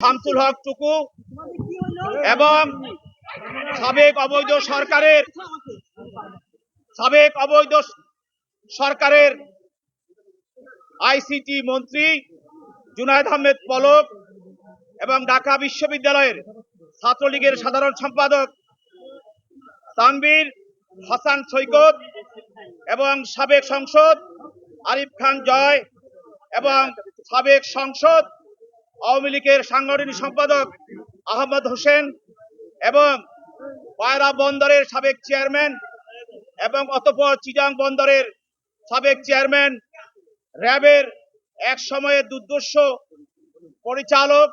শামসুল হক টুকু এবং সাবেক অবৈধ সরকারের সাবেক অবৈধ সরকারের আইসিটি মন্ত্রী জুনায়দ আহমেদ পলক এবং ঢাকা বিশ্ববিদ্যালয়ের ছাত্রলীগের সাধারণ সম্পাদক তানবীর হাসান সৈকত এবং সাবেক সংসদ আরিফ খান জয় এবং সাবেক সংসদ আওয়ামী লীগের সাংগঠনিক সম্পাদক আহমদ হোসেন এবং পায়রা বন্দরের সাবেক চেয়ারম্যান এবং অতপর চিটাং বন্দরের সাবেক চেয়ারম্যান, র্যাবের এক সময়ের দুর্দর্শ পরিচালক,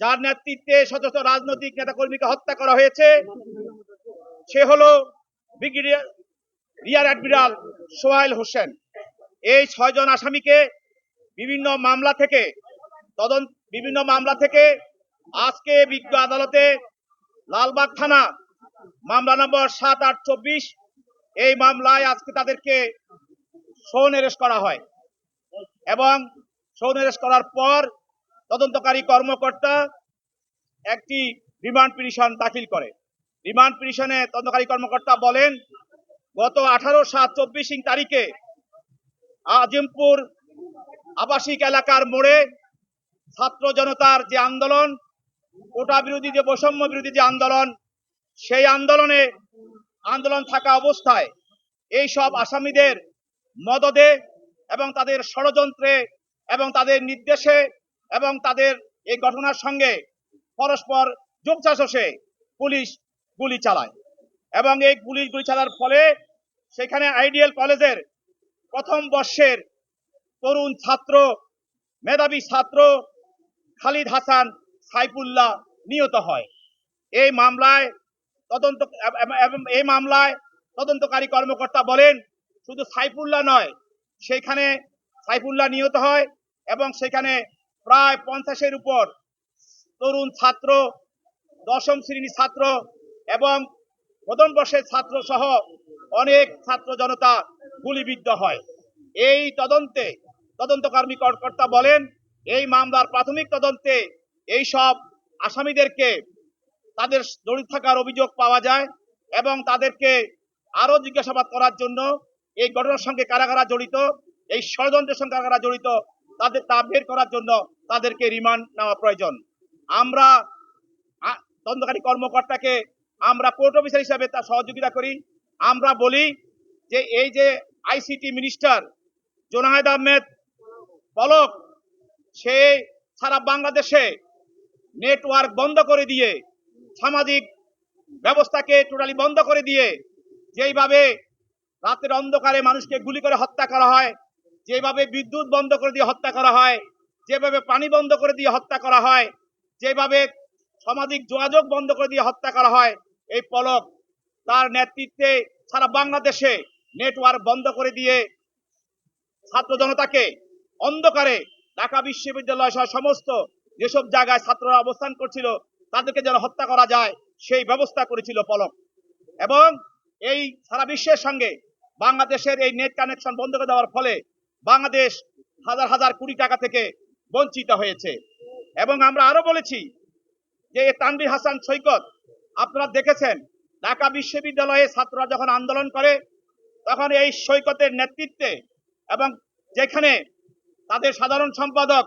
যার নেতৃত্বে শত রাজনৈতিক নেতাকর্মীকে হত্যা করা হয়েছে। সে হলো brigadier, rear admiral Sohail Hossain. এই ছয়জন আসামিকে বিভিন্ন মামলা থেকে তদন্ত বিভিন্ন মামলা থেকে আজকে বিজ্ঞ আদালতে লালবাগ থানা মামলা নম্বর সাত আট চব্বিশ, এই মামলায় আজকে তাদেরকে সৌন এরেস্ট করা হয় এবং সৌন এরেস্ট করার পর তদন্তকারী কর্মকর্তা একটি রিমান্ড পিটিশন দাখিল করে। রিমান্ড পিটিশনে তদন্তকারী কর্মকর্তা বলেন, গত আঠারো সাত চব্বিশ তারিখে আজিমপুর আবাসিক এলাকার মোড়ে ছাত্র জনতার যে আন্দোলন, কোটা বিরোধী যে বৈষম্য বিরোধী যে আন্দোলন, সেই আন্দোলনে আন্দোলন থাকা অবস্থায় এই সব আসামিদের মদদে এবং তাদের ষড়যন্ত্রে এবং তাদের নির্দেশে এবং তাদের এই ঘটনার সঙ্গে পরস্পর যোগচাষে পুলিশ গুলি চালায়। এবং এই পুলিশ গুলি চালার ফলে সেখানে আইডিয়াল কলেজের প্রথম বর্ষের তরুণ ছাত্র, মেধাবী ছাত্র খালিদ হাসান, সাইফুল্লাহ নিহত হয়। এই মামলায় তদন্ত এই মামলায় তদন্তকারী কর্মকর্তা বলেন, শুধু সাইফুল্লাহ নয়, সেখানে সাইফুল্লাহ নিহত হয় এবং সেখানে প্রায় পঞ্চাশের উপর তরুণ ছাত্র, দশম শ্রেণির ছাত্র এবং প্রথম বর্ষের ছাত্র সহ অনেক ছাত্র জনতা গুলিবিদ্ধ হয়। এই তদন্তে তদন্তকর্মী কর্মকর্তা বলেন এই মামলার প্রাথমিক তদন্তে এই সব আসামিদেরকে তাদের জড়িত থাকার অভিযোগ পাওয়া যায় এবং তাদেরকে আরও জিজ্ঞাসাবাদ করার জন্য এই ঘটনার সঙ্গে কারা কারা জড়িত, এই ষড়যন্ত্রের সঙ্গে কারা কারা জড়িত, তাদের তা বের করার জন্য তাদেরকে রিমান্ড নেওয়া প্রয়োজন। আমরা তদন্তকারী কর্মকর্তাকে আমরা কোর্ট অফিসার হিসাবে তার সহযোগিতা করি। আমরা বলি যে এই যে আইসিটি মিনিস্টার জোনাহেদ আহমেদ পলক সে সারা বাংলাদেশে নেটওয়ার্ক বন্ধ করে দিয়ে, সামাজিক ব্যবস্থাকে টোটালি বন্ধ করে দিয়ে, যেইভাবে রাতের অন্ধকারে মানুষকে গুলি করে হত্যা করা হয় যেভাবে বিদ্যুৎ বন্ধ করে দিয়ে হত্যা করা হয়, যেভাবে পানি বন্ধ করে দিয়ে হত্যা করা হয়, যেভাবে সামাজিক যোগাযোগ বন্ধ করে দিয়ে হত্যা করা হয়, এই পলক তার নেতৃত্বে সারা বাংলাদেশে নেটওয়ার্ক বন্ধ করে দিয়ে ছাত্র জনতাকে অন্ধকারে ঢাকা বিশ্ববিদ্যালয় সহ সমস্ত যেসব জায়গায় ছাত্ররা অবস্থান করছিল, তাদেরকে যেন হত্যা করা যায়, সেই ব্যবস্থা করেছিল পলক। এবং এই সারা বিশ্বের সঙ্গে বাংলাদেশের এই নেট কানেকশন বন্ধ করে দেওয়ার ফলে বাংলাদেশ হাজার হাজার কোটি টাকা থেকে বঞ্চিত হয়েছে। এবং আমরা আরও বলেছি যে এই তানভীর হাসান সৈকত, আপনারা দেখেছেন, ঢাকা বিশ্ববিদ্যালয়ে ছাত্ররা যখন আন্দোলন করে, তখন এই সৈকতের নেতৃত্বে এবং যেখানে তাদের সাধারণ সম্পাদক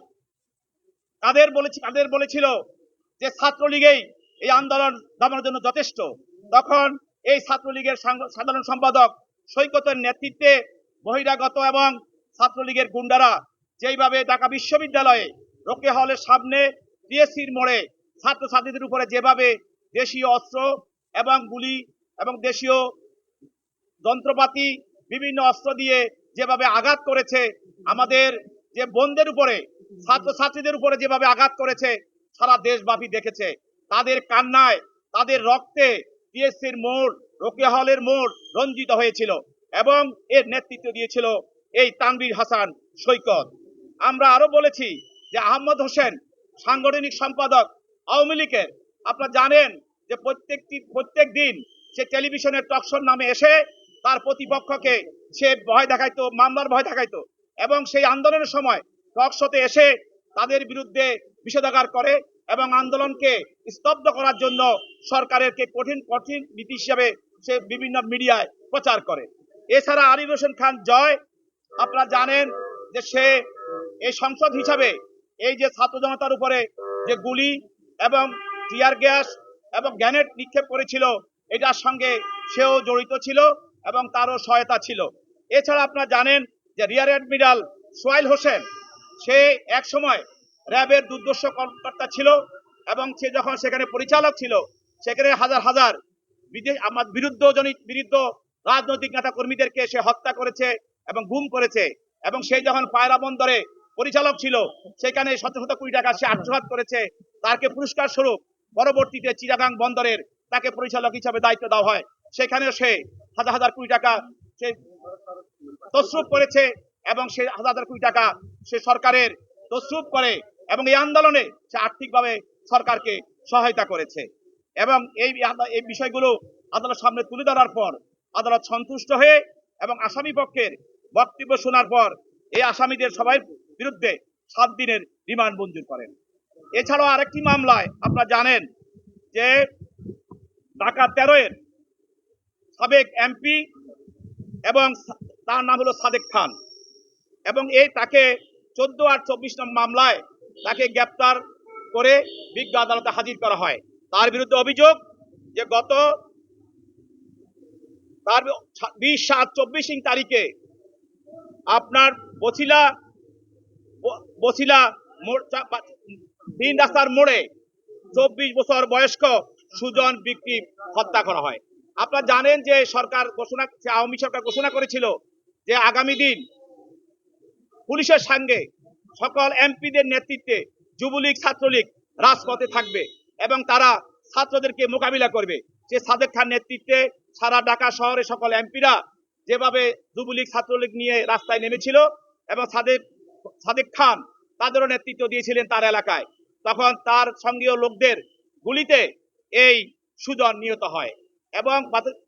কাদের বলেছি কাদের বলেছিল যে ছাত্রলীগেই এই আন্দোলন দমানোর জন্য যথেষ্ট। তখন এই ছাত্রলীগের সাধারণ সম্পাদক সৈকতের নেতৃত্বে বহিরাগত এবং ছাত্রলীগের গুন্ডারা যেইভাবে ঢাকা বিশ্ববিদ্যালয়ে রোকে হলের সামনে ডিএসসির মোড়ে ছাত্রছাত্রীদের উপরে যেভাবে দেশীয় অস্ত্র এবং গুলি এবং দেশীয় যন্ত্রপাতি, বিভিন্ন অস্ত্র দিয়ে যেভাবে আঘাত করেছে, আমাদের যে বোনদের উপরে, ছাত্রছাত্রীদের উপরে যেভাবে আঘাত করেছে, সারা দেশব্যাপী দেখেছে। তাদের কান্নায়, তাদের রক্তে টিএসসির মোড়, রোকেয়া হলের মোড় রঞ্জিত হয়েছিল এবং এর নেতৃত্ব দিয়েছিল এই তানবির হাসান সৈকত। আমরা আরও বলেছি যে আহমদ হোসেন, সাংগঠনিক সম্পাদক, আওয়ামী লীগের। আপনারা জানেন যে প্রত্যেকটি, প্রত্যেক দিন সে টেলিভিশনের টকশোর নামে এসে তার প্রতিপক্ষকে সে ভয় দেখাইতো, মামলার ভয় দেখাইতো। এবং সেই আন্দোলনের সময় টকশোতে এসে তাদের বিরুদ্ধে বিষেধাগার করে এবং আন্দোলনকে স্তব্ধ করার জন্য সরকারের কে কঠিন কঠিন নীতি হিসাবে সে বিভিন্ন মিডিয়ায় প্রচার করে। এছাড়া আরিফ হোসেন খান জয়, আপনারা জানেন যে সে এই সংসদ হিসাবে এই যে ছাত্র জনতার উপরে যে গুলি এবং টিয়ার গ্যাস এবং গ্যানেট নিক্ষেপ করেছিল, এটার সঙ্গে সেও জড়িত ছিল এবং তারও সহায়তা ছিল। এছাড়া আপনারা জানেন যে রিয়ার অ্যাডমিরাল সোয়াইল হোসেন, সে এক সময় র্যাবের দুর্দর্শ কর্মকর্তা ছিল এবং সে যখন সেখানে পরিচালক ছিল, সেখানে হাজার হাজার বিদেশ, আমার বিরুদ্ধ জনিত বিরুদ্ধ রাজনৈতিক নেতা কর্মীদেরকে সে হত্যা করেছে এবং গুম করেছে এবং সেই যখন পায়রা বন্দরে পরিচালক ছিল, সেখানে শত শত কোটি টাকা সে আত্মসাৎ করেছে। তাকে পুরস্কার স্বরূপ পরবর্তীতে চিরাগাং বন্দরের তাকে পরিচালক হিসাবে দায়িত্ব দেওয়া হয়। সেখানেও সে হাজার হাজার কোটি টাকা সে তসরুপ করেছে এবং সে হাজার কোটি টাকা সে সরকারের তসরুপ করে এবং এই আন্দোলনে সে আর্থিকভাবে সরকারকে সহায়তা করেছে। এবং এই এই বিষয়গুলো আদালত সামনে তুলে ধরার পর আদালত সন্তুষ্ট হয়ে এবং আসামি পক্ষের বক্তব্য শোনার পর এই আসামিদের সবাই বিরুদ্ধে সাত দিনের রিমান্ড মঞ্জুর করেন। এছাড়াও আরেকটি মামলায় আপনারা জানেন যে ঢাকা তেরো এর সাবেক এমপি এবং তার নাম হলো সাদেক খান। এবং এই তাকে চোদ্দ আর চব্বিশ নম্বর মামলায় তাকে গ্রেপ্তার করে বিজ্ঞ আদালতে হাজির করা হয়। তার বিরুদ্ধে অভিযোগ যে গত তার বিশ সাত চব্বিশ তারিখে আপনার বছিলা বছিলা তিন রাস্তার মোড়ে চব্বিশ বছর বয়স্ক সুজন বিক্রি হত্যা করা হয়। আপনারা জানেন যে সরকার ঘোষণা, আওয়ামী সরকার ঘোষণা করেছিল যে আগামী দিন পুলিশের সঙ্গে সকল এমপিদের নেতৃত্বে যুবলীগ, ছাত্রলীগ রাজপথে থাকবে এবং তারা ছাত্রদেরকে মোকাবিলা করবে। সে সাদেক খান নেতৃত্বে সারা ঢাকা শহরে সকল এমপিরা যেভাবে যুবলীগ, ছাত্রলীগ নিয়ে রাস্তায় নেমেছিল এবং সাদেক সাদেক খান তাদেরও নেতৃত্ব দিয়েছিলেন তার এলাকায়, তখন তার সঙ্গীয় লোকদের গুলিতে এই সুজন নিহত হয় এবং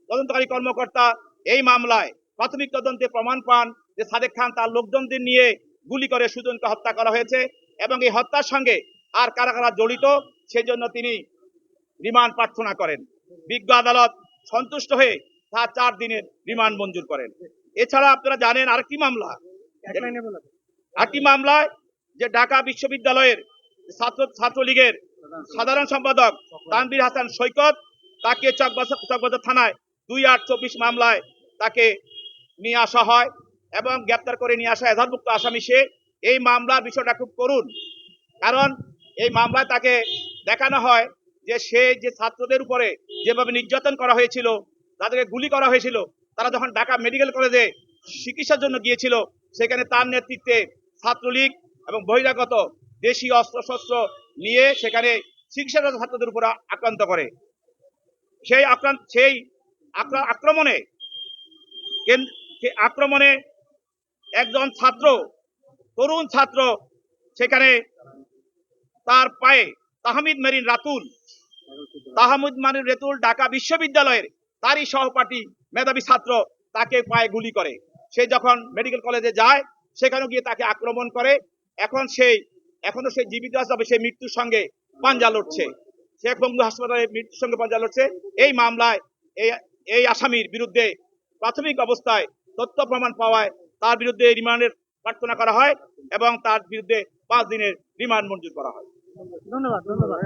তদন্তকারী কর্মকর্তা এই মামলায় প্রাথমিক তদন্তে প্রমাণ পান যে সাদেক খান তার লোকজনদের নিয়ে গুলি করে সুজনকে হত্যা করা হয়েছে এবং এই হত্যার সঙ্গে আর কারা কারা জড়িত সেজন্য তিনি রিমান্ড প্রার্থনা করেন। বিজ্ঞ আদালত সন্তুষ্ট হয়ে তার চার দিনের রিমান্ড মঞ্জুর করেন। এছাড়া আপনারা জানেন আরেকটি মামলা? আরেকটি মামলায় যে ঢাকা বিশ্ববিদ্যালয়ের ছাত্র ছাত্রলীগের সাধারণ সম্পাদক তানভীর হাসান সৈকত তাকে চকবাজার থানায় দুই আট চব্বিশ মামলায় তাকে নিয়ে আসা হয় এবং গ্রেপ্তার করে নিয়ে আসা এজাহারভুক্ত আসামি সে। এই মামলার বিষয়টা খুব করুন কারণ এই মামলায় তাকে দেখানো হয় যে সে যে ছাত্রদের উপরে যেভাবে নির্যাতন করা হয়েছিল, তাদেরকে গুলি করা হয়েছিল, তারা যখন ঢাকা মেডিকেল কলেজে চিকিৎসার জন্য গিয়েছিল, সেখানে তার নেতৃত্বে ছাত্রলীগ এবং বহিরাগত দেশীয় অস্ত্রশস্ত্র নিয়ে সেখানে চিকিৎসারত ছাত্রদের উপর আক্রান্ত করে। সেই আক্রান্ত, সেই আক্রা- আক্রমণে কেন- সে আক্রমণে একজন ছাত্র, তরুণ ছাত্র সেখানে তার পায়ে তাহমিদ মেরিন রাতুল, তাহমিদ মারিন রেতুল ঢাকা বিশ্ববিদ্যালয়ের তারই সহপাঠী, মেধাবী ছাত্র তাকে পায়ে গুলি করে। সে যখন মেডিকেল কলেজে যায় সেখানে গিয়ে তাকে আক্রমণ করে। এখন সেই, এখনও সেই জীবিত আছে, তবে সেই মৃত্যুর সঙ্গে পাঞ্জা লড়ছে। শেখ বঙ্গু হাসপাতালে মৃত্যুর সঙ্গে পাঞ্জা লড়ছে। এই মামলায় এই এই আসামির বিরুদ্ধে প্রাথমিক অবস্থায় তথ্য প্রমাণ পাওয়ায় তার বিরুদ্ধে রিমান্ডের প্রার্থনা করা হয় এবং তার বিরুদ্ধে পাঁচ দিনের রিমান্ড মঞ্জুর করা হয়। ধন্যবাদ ধন্যবাদ।